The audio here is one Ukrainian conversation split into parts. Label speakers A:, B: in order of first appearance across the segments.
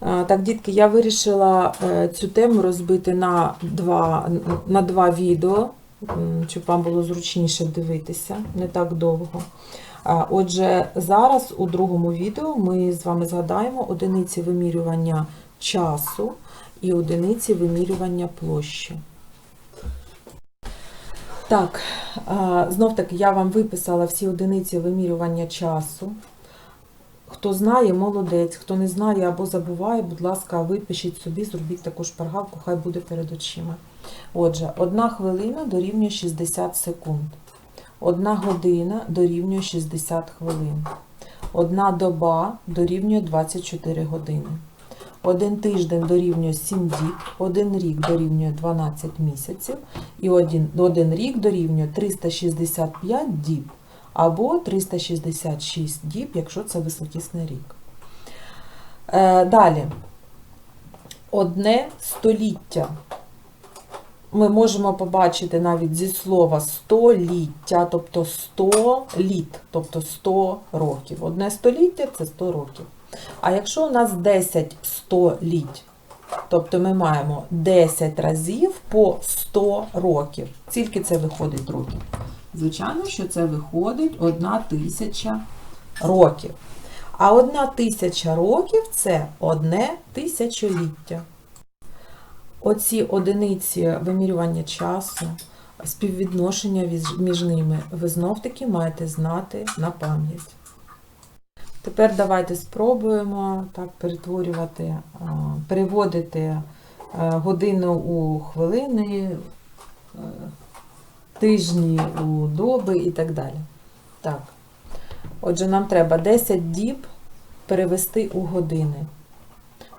A: Так, дітки, я вирішила е, цю тему розбити на два, на два відео, щоб вам було зручніше дивитися, не так довго. Отже, зараз у другому відео ми з вами згадаємо одиниці вимірювання часу і одиниці вимірювання площі. Так, знов таки я вам виписала всі одиниці вимірювання часу. Хто знає, молодець, хто не знає або забуває, будь ласка, випишіть собі, зробіть таку шпаргалку, хай буде перед очима. Отже, одна хвилина дорівнює 60 секунд. Одна година дорівнює 60 хвилин. Одна доба дорівнює 24 години. Один тиждень дорівнює 7 діб, один рік дорівнює 12 місяців, і один, один рік дорівнює 365 діб або 366 діб, якщо це високісний рік. Е, далі. Одне століття. Ми можемо побачити навіть зі слова століття, тобто 100 літ, тобто 100 років. Одне століття це 100 років. А якщо у нас 10 століть, тобто ми маємо 10 разів по 100 років. Скільки це виходить років? Звичайно, що це виходить одна тисяча років. А одна тисяча років це одне тисячоліття. Оці одиниці вимірювання часу, співвідношення між ними ви знов-таки маєте знати на пам'ять. Тепер давайте спробуємо так перетворювати, переводити е, годину у хвилини, е, тижні у доби і так далі. Так. Отже, нам треба 10 діб перевести у години.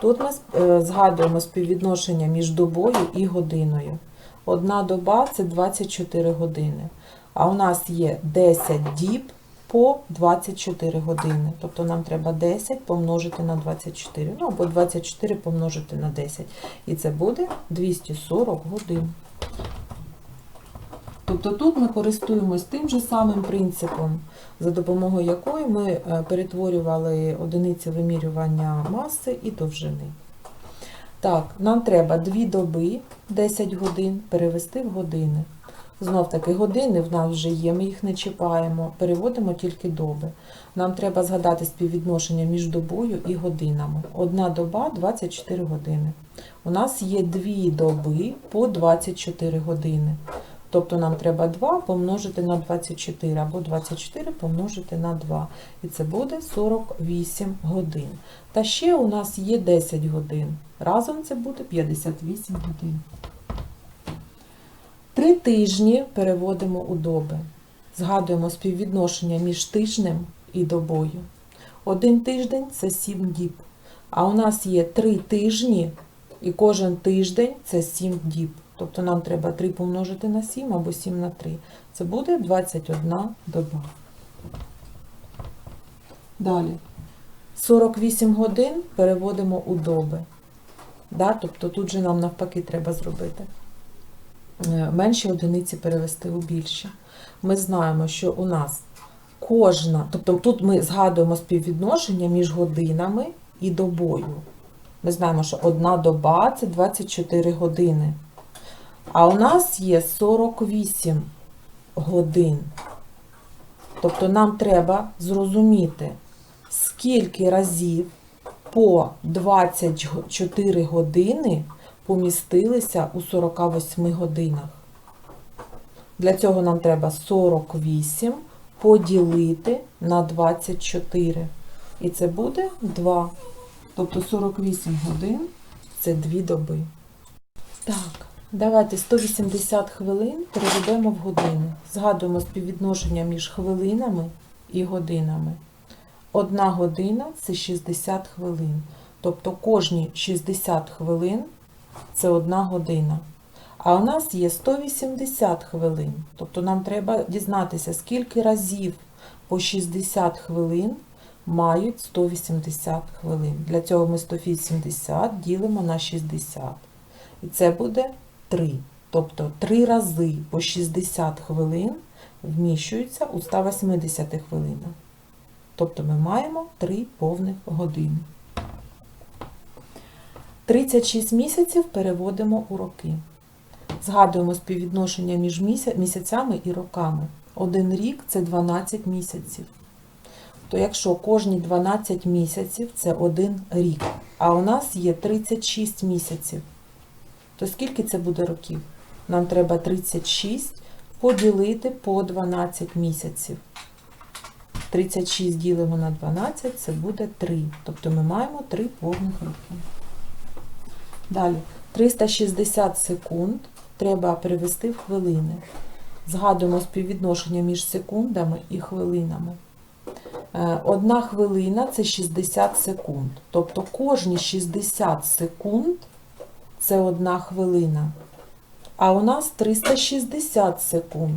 A: Тут ми е, згадуємо співвідношення між добою і годиною. Одна доба це 24 години. А у нас є 10 діб по 24 години. Тобто нам треба 10 помножити на 24. Ну або 24 помножити на 10. І це буде 240 годин. Тобто тут ми користуємось тим же самим принципом, за допомогою якої ми е, перетворювали одиниці вимірювання маси і довжини. Так, нам треба дві доби, 10 годин, перевести в години. Знов таки, години в нас вже є, ми їх не чіпаємо, переводимо тільки доби. Нам треба згадати співвідношення між добою і годинами. Одна доба 24 години. У нас є дві доби по 24 години. Тобто нам треба 2 помножити на 24, або 24 помножити на 2. І це буде 48 годин. Та ще у нас є 10 годин. Разом це буде 58 годин. Три тижні переводимо у доби. Згадуємо співвідношення між тижнем і добою. Один тиждень це 7 діб. А у нас є 3 тижні, і кожен тиждень це 7 діб. Тобто нам треба 3 помножити на 7 або 7 на 3. Це буде 21 доба. Далі. 48 годин переводимо у доби. Да? Тобто тут же нам навпаки треба зробити. Е, Менші одиниці перевести у більші. Ми знаємо, що у нас кожна, тобто тут ми згадуємо співвідношення між годинами і добою. Ми знаємо, що одна доба це 24 години. А у нас є 48 годин. Тобто нам треба зрозуміти, скільки разів по 24 години помістилися у 48 годинах. Для цього нам треба 48 поділити на 24. І це буде 2. Тобто 48 годин це 2 доби. Так, давайте 180 хвилин переведемо в години. Згадуємо співвідношення між хвилинами і годинами. Одна година це 60 хвилин. Тобто кожні 60 хвилин це одна година. А у нас є 180 хвилин. Тобто нам треба дізнатися, скільки разів по 60 хвилин мають 180 хвилин. Для цього ми 180 ділимо на 60. І це буде 3. Тобто 3 рази по 60 хвилин вміщуються у 180 хвилинах. Тобто ми маємо 3 повних години. 36 місяців переводимо у роки. Згадуємо співвідношення між місяцями і роками. Один рік це 12 місяців. То якщо кожні 12 місяців це один рік, а у нас є 36 місяців, то скільки це буде років? Нам треба 36 поділити по 12 місяців. 36 ділимо на 12, це буде 3. Тобто ми маємо 3 повних роки. Далі, 360 секунд треба перевести в хвилини. Згадуємо співвідношення між секундами і хвилинами. Е, Одна хвилина це 60 секунд. Тобто кожні 60 секунд це одна хвилина. А у нас 360 секунд.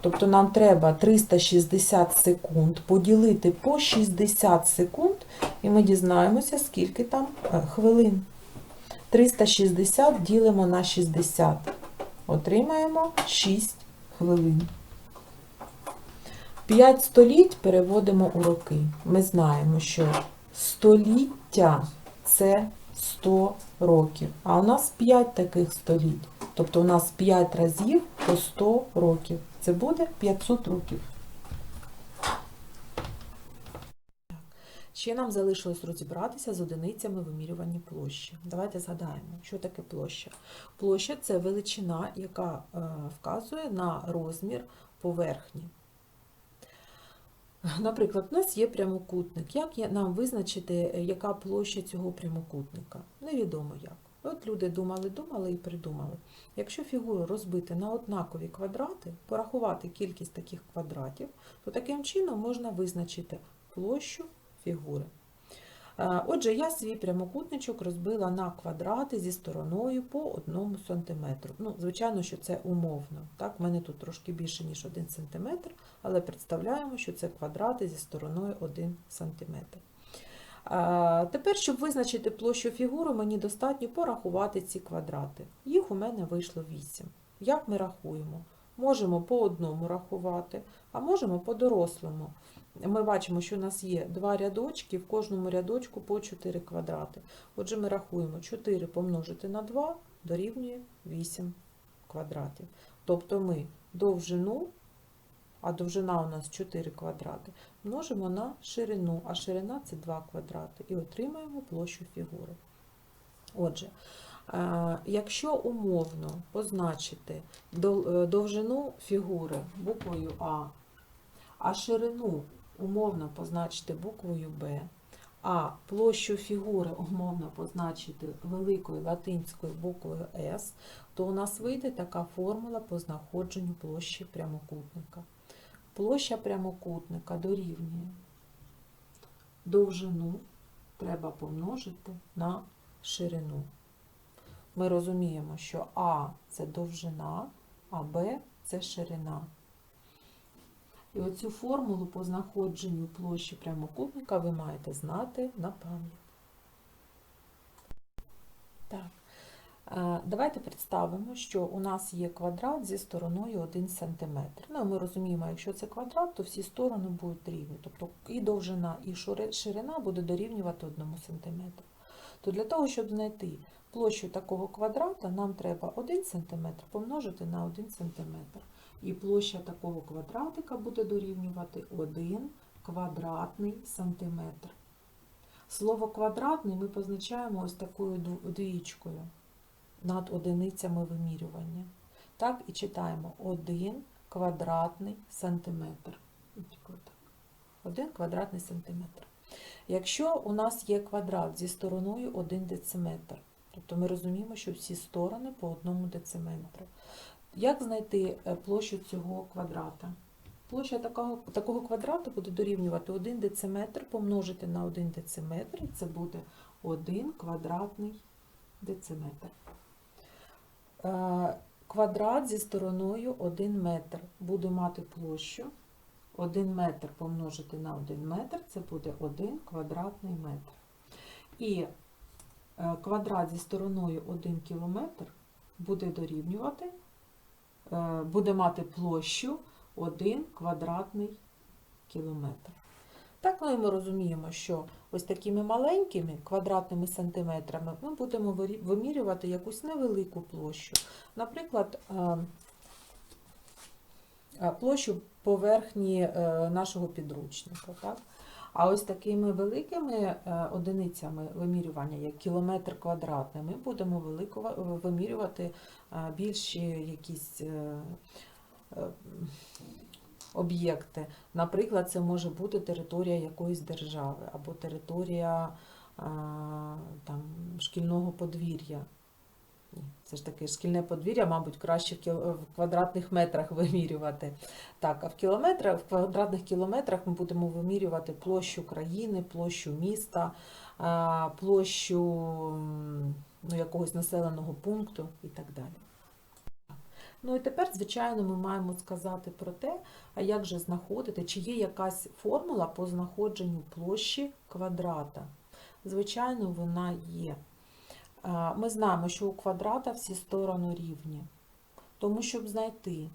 A: Тобто нам треба 360 секунд поділити по 60 секунд, і ми дізнаємося, скільки там е, хвилин. 360 ділимо на 60. Отримаємо 6 хвилин. 5 століть переводимо у роки. Ми знаємо, що століття це 100 років. А у нас 5 таких століть. Тобто у нас 5 разів по 100 років. Це буде 500 років. Ще нам залишилось розібратися з одиницями вимірювання площі. Давайте згадаємо, що таке площа. Площа це величина, яка е, вказує на розмір поверхні. Наприклад, у нас є прямокутник. Як нам визначити, е, яка площа цього прямокутника? Невідомо як. От люди думали, думали і придумали. Якщо фігуру розбити на однакові квадрати, порахувати кількість таких квадратів, то таким чином можна визначити площу фігури. Е, Отже, я свій прямокутничок розбила на квадрати зі стороною по 1 см. Ну, звичайно, що це умовно. Так, в мене тут трошки більше, ніж 1 см, але представляємо, що це квадрати зі стороною 1 см. Е, Тепер, щоб визначити площу фігури, мені достатньо порахувати ці квадрати. Їх у мене вийшло 8. Як ми рахуємо? Можемо по одному рахувати, а можемо по дорослому. Ми бачимо, що у нас є два рядочки, в кожному рядочку по 4 квадрати. Отже, ми рахуємо 4 помножити на 2 дорівнює 8 квадратів. Тобто ми довжину, а довжина у нас 4 квадрати, множимо на ширину, а ширина це 2 квадрати, і отримаємо площу фігури. Отже, е, якщо умовно позначити е, довжину фігури буквою А, а ширину умовно позначити буквою Б, а площу фігури умовно позначити великою латинською буквою С, то у нас вийде така формула по знаходженню площі прямокутника. Площа прямокутника дорівнює довжину треба помножити на ширину. Ми розуміємо, що А це довжина, а Б це ширина. І оцю формулу по знаходженню площі прямокутника ви маєте знати на пам'ять. Так. Е, Давайте представимо, що у нас є квадрат зі стороною 1 см. Ну, ми розуміємо, якщо це квадрат, то всі сторони будуть рівні. Тобто і довжина, і ширина буде дорівнювати 1 см. То для того, щоб знайти площу такого квадрата, нам треба 1 см помножити на 1 см. І площа такого квадратика буде дорівнювати 1 квадратний сантиметр. Слово квадратний ми позначаємо ось такою двічкою над одиницями вимірювання. Так, і читаємо 1 квадратний сантиметр. Тільки 1 квадратний сантиметр. Якщо у нас є квадрат зі стороною 1 дециметр, тобто ми розуміємо, що всі сторони по 1 дециметру. Як знайти е, площу цього квадрата? Площа такого, такого квадрата буде дорівнювати 1 дециметр помножити на 1 дециметр, і це буде 1 квадратний дециметр. Е, Квадрат зі стороною 1 метр буде мати площу 1 метр помножити на 1 метр, це буде 1 квадратний метр. І е, квадрат зі стороною 1 кілометр буде дорівнювати, буде мати площу 1 квадратний кілометр. Так ну, і ми розуміємо, що ось такими маленькими квадратними сантиметрами ми будемо вимірювати якусь невелику площу. Наприклад, е, е, площу поверхні е, нашого підручника. Так? А ось такими великими е, одиницями вимірювання, як кілометр квадратний, ми будемо вимірювати е, більші якісь е, е, об'єкти. Наприклад, це може бути територія якоїсь держави або територія там, шкільного подвір'я. Це ж таке шкільне подвір'я, мабуть, краще в квадратних метрах вимірювати. Так, а в кілометрах, в квадратних кілометрах ми будемо вимірювати площу країни, площу міста, площу ну, якогось населеного пункту і так далі. Ну і тепер, звичайно, ми маємо сказати про те, а як же знаходити, чи є якась формула по знаходженню площі квадрата. Звичайно, вона є. Ми знаємо, що у квадрата всі сторони рівні. Тому, щоб знайти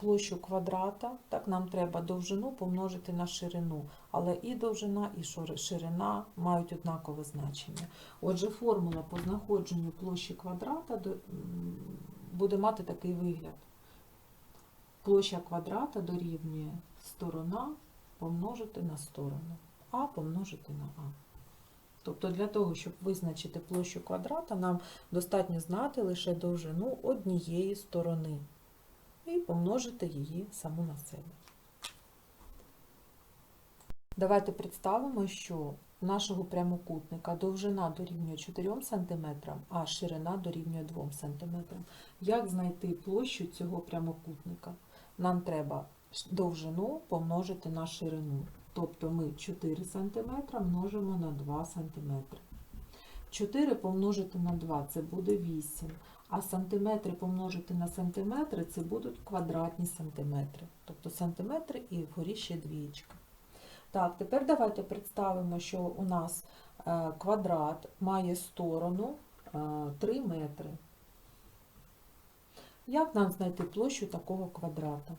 A: площу квадрата, так нам треба довжину помножити на ширину. Але і довжина, і ширина мають однакове значення. Отже, формула по знаходженню площі квадрата буде мати такий вигляд. Площа квадрата дорівнює сторона помножити на сторону, а помножити на а. Тобто для того, щоб визначити площу квадрата, нам достатньо знати лише довжину однієї сторони і помножити її саму на себе. Давайте представимо, що нашого прямокутника довжина дорівнює 4 см, а ширина дорівнює 2 см. Як знайти площу цього прямокутника? Нам треба довжину помножити на ширину. Тобто ми 4 см множимо на 2 см. 4 помножити на 2 це буде 8. А сантиметри помножити на сантиметри це будуть квадратні сантиметри. Тобто сантиметри і вгорі ще двієчка. Так, тепер давайте представимо, що у нас е, квадрат має сторону е, 3 метри. Як нам знайти площу такого квадрата?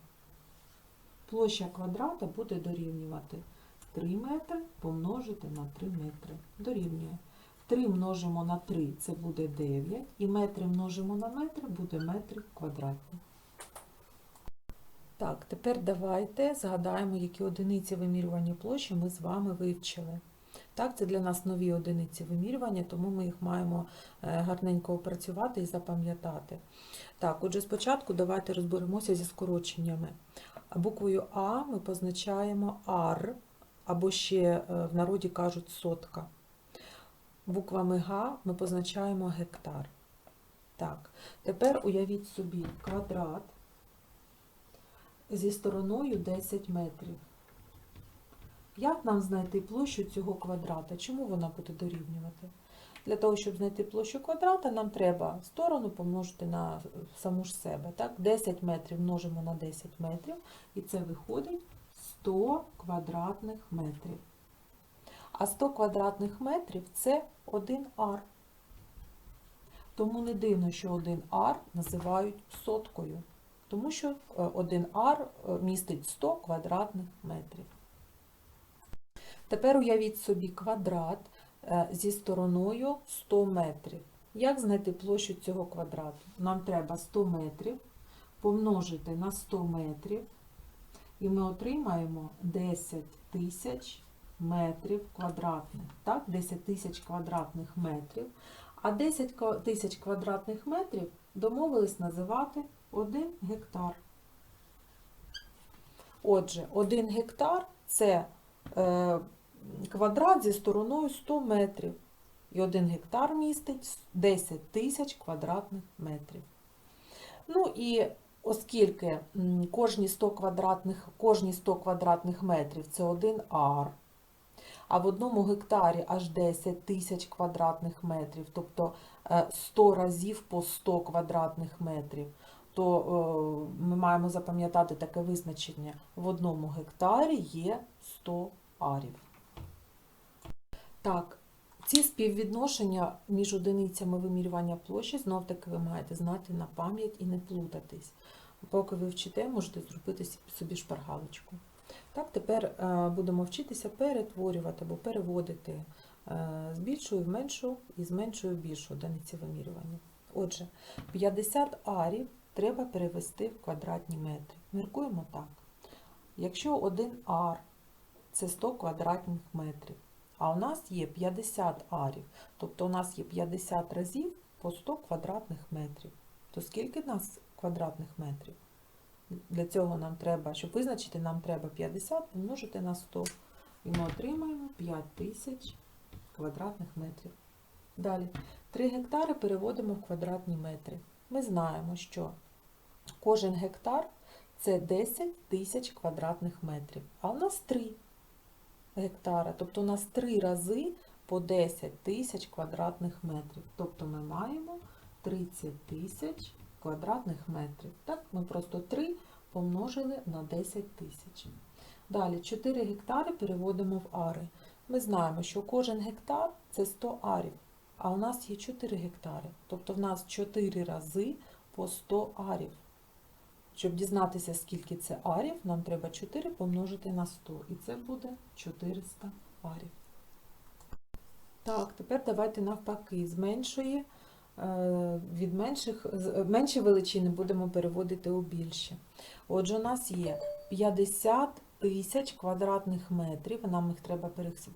A: Площа квадрата буде дорівнювати 3 метри помножити на 3 метри. Дорівнює. 3 множимо на 3 це буде 9, і метри множимо на метри буде метри квадратні. Так, тепер давайте згадаємо, які одиниці вимірювання площі ми з вами вивчили. Так, це для нас нові одиниці вимірювання, тому ми їх маємо е, гарненько опрацювати і запам'ятати. Так, отже, спочатку давайте розберемося зі скороченнями. Буквою А ми позначаємо ар, або ще е, в народі кажуть сотка. Буквами Г ми позначаємо гектар. Так, тепер уявіть собі квадрат зі стороною 10 метрів. Як нам знайти площу цього квадрата? Чому вона буде дорівнювати? Для того, щоб знайти площу квадрата, нам треба сторону помножити на саму ж себе. Так? 10 метрів множимо на 10 метрів, і це виходить 100 квадратних метрів. А 100 квадратних метрів це 1 ар. Тому не дивно, що 1 ар називають соткою, тому що 1 ар е, містить 100 квадратних метрів. Тепер уявіть собі квадрат е, зі стороною 100 метрів. Як знайти площу цього квадрату? Нам треба 100 метрів помножити на 100 метрів, і ми отримаємо 10 тисяч метрів квадратних. Так, 10 тисяч квадратних метрів. А 10 тисяч квадратних метрів домовились називати 1 гектар. Отже, 1 гектар це е, квадрат зі стороною 100 метрів. І 1 гектар містить 10 тисяч квадратних метрів. Ну і оскільки кожні 100 квадратних, кожні 100 квадратних метрів це 1 ар, а в одному гектарі аж 10 тисяч квадратних метрів, тобто е, 100 разів по 100 квадратних метрів, то е, ми маємо запам'ятати таке визначення. В одному гектарі є 100 арів. Так, ці співвідношення між одиницями вимірювання площі знов-таки ви маєте знати на пам'ять і не плутатись. Поки ви вчите, можете зробити собі шпаргалочку. Так, тепер е, будемо вчитися перетворювати або переводити е, з більшої в меншу і з меншої в більшу одиниці вимірювання. Отже, 50 арів треба перевести в квадратні метри. Міркуємо так. Якщо один ар це 100 квадратних метрів, а у нас є 50 арів, тобто у нас є 50 разів по 100 квадратних метрів, то скільки в нас квадратних метрів? Для цього нам треба, щоб визначити, нам треба 50 помножити на 100. І ми отримаємо 5000 квадратних метрів. Далі, 3 гектари переводимо в квадратні метри. Ми знаємо, що кожен гектар це 10 тисяч квадратних метрів. А у нас 3 гектара, тобто у нас 3 рази по 10 тисяч квадратних метрів. Тобто ми маємо 30 тисяч квадратних метрів. Так, ми просто 3 помножили на 10 тисяч. Далі 4 гектари переводимо в ари. Ми знаємо, що кожен гектар це 100 арів, а у нас є 4 гектари. Тобто в нас 4 рази по 100 арів. Щоб дізнатися, скільки це арів, нам треба 4 помножити на 100. І це буде 400 арів. Так, тепер давайте навпаки, з меншої, е, від менших, менші величини будемо переводити у більші. Отже, у нас є 50 тисяч квадратних метрів, нам їх треба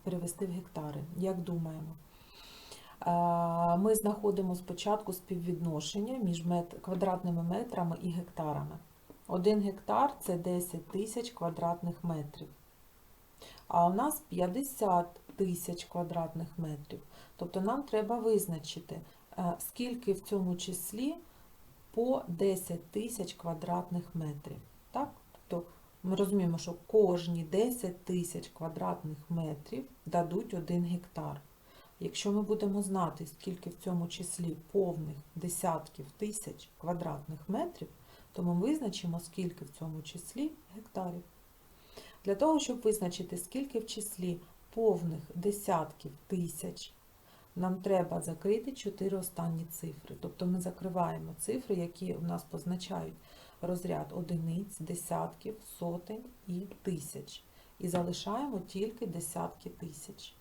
A: перевести в гектари. Як думаємо? Е, Ми знаходимо спочатку співвідношення між квадратними метрами і гектарами. Один гектар це 10 тисяч квадратних метрів. А у нас 50 тисяч квадратних метрів. Тобто нам треба визначити, е, скільки в цьому числі по 10 тисяч квадратних метрів. Так? Тобто ми розуміємо, що кожні 10 тисяч квадратних метрів дадуть 1 гектар. Якщо ми будемо знати, скільки в цьому числі повних десятків тисяч квадратних метрів, то ми визначимо, скільки в цьому числі гектарів. Для того, щоб визначити, скільки в числі повних десятків тисяч, нам треба закрити чотири останні цифри. Тобто ми закриваємо цифри, які у нас позначають розряд одиниць, десятків, сотень і тисяч. І залишаємо тільки десятки тисяч.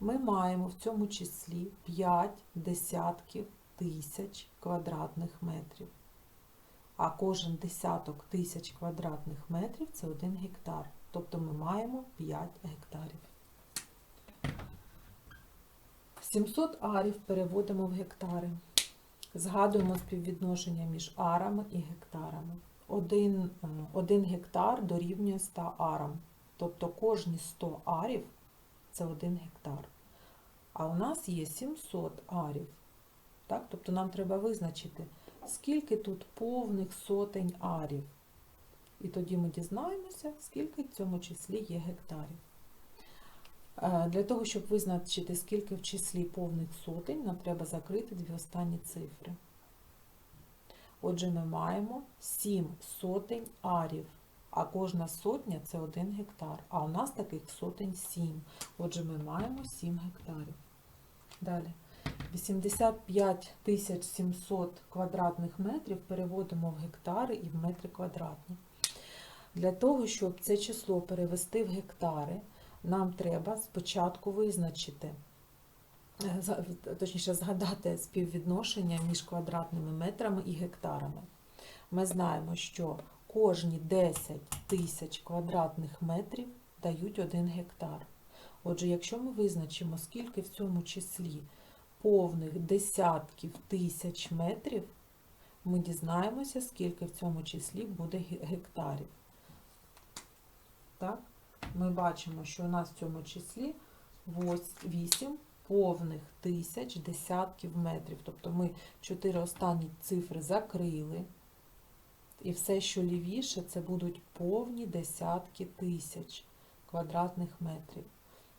A: Ми маємо в цьому числі 5 десятків тисяч квадратних метрів. А кожен десяток тисяч квадратних метрів це 1 гектар. Тобто ми маємо 5 гектарів. 700 арів переводимо в гектари. Згадуємо співвідношення між арами і гектарами. Один, е, один гектар дорівнює 100 арам. Тобто кожні 100 арів це 1 гектар. А у нас є 700 арів. Так? Тобто нам треба визначити, скільки тут повних сотень арів. І тоді ми дізнаємося, скільки в цьому числі є гектарів. Е, Для того, щоб визначити, скільки в числі повних сотень, нам треба закрити дві останні цифри. Отже, ми маємо 7 сотень арів, а кожна сотня це 1 гектар. А у нас таких сотень 7. Отже, ми маємо 7 гектарів. Далі. 85 700 квадратних метрів переводимо в гектари і в метри квадратні. Для того, щоб це число перевести в гектари, нам треба спочатку визначити, е, точніше згадати співвідношення між квадратними метрами і гектарами. Ми знаємо, що кожні 10 тисяч квадратних метрів дають 1 гектар. Отже, якщо ми визначимо, скільки в цьому числі повних десятків тисяч метрів, ми дізнаємося, скільки в цьому числі буде гектарів. Так? Ми бачимо, що у нас в цьому числі 8 повних тисяч десятків метрів. Тобто ми чотири останні цифри закрили. І все, що лівіше, це будуть повні десятки тисяч квадратних метрів.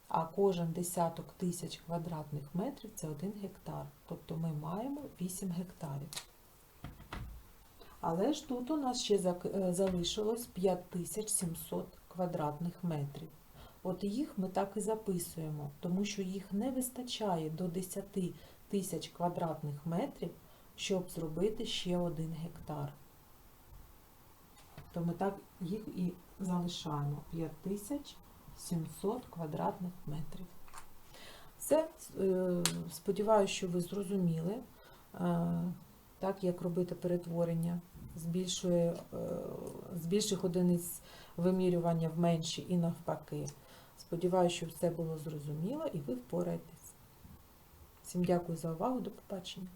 A: А кожен десяток тисяч квадратних метрів це 1 гектар. Тобто ми маємо 8 гектарів. Але ж тут у нас ще е, залишилось 5700 квадратних метрів. От їх ми так і записуємо, тому що їх не вистачає до 10 тисяч квадратних метрів, щоб зробити ще один гектар. То ми так їх і залишаємо 5700 квадратних метрів. Все, е, сподіваюся, що ви зрозуміли, е, так, як робити перетворення з, більшої, е, з більших одиниць вимірювання в менші і навпаки. Сподіваюся, що все було зрозуміло і ви впораєтесь. Всім дякую за увагу. До побачення.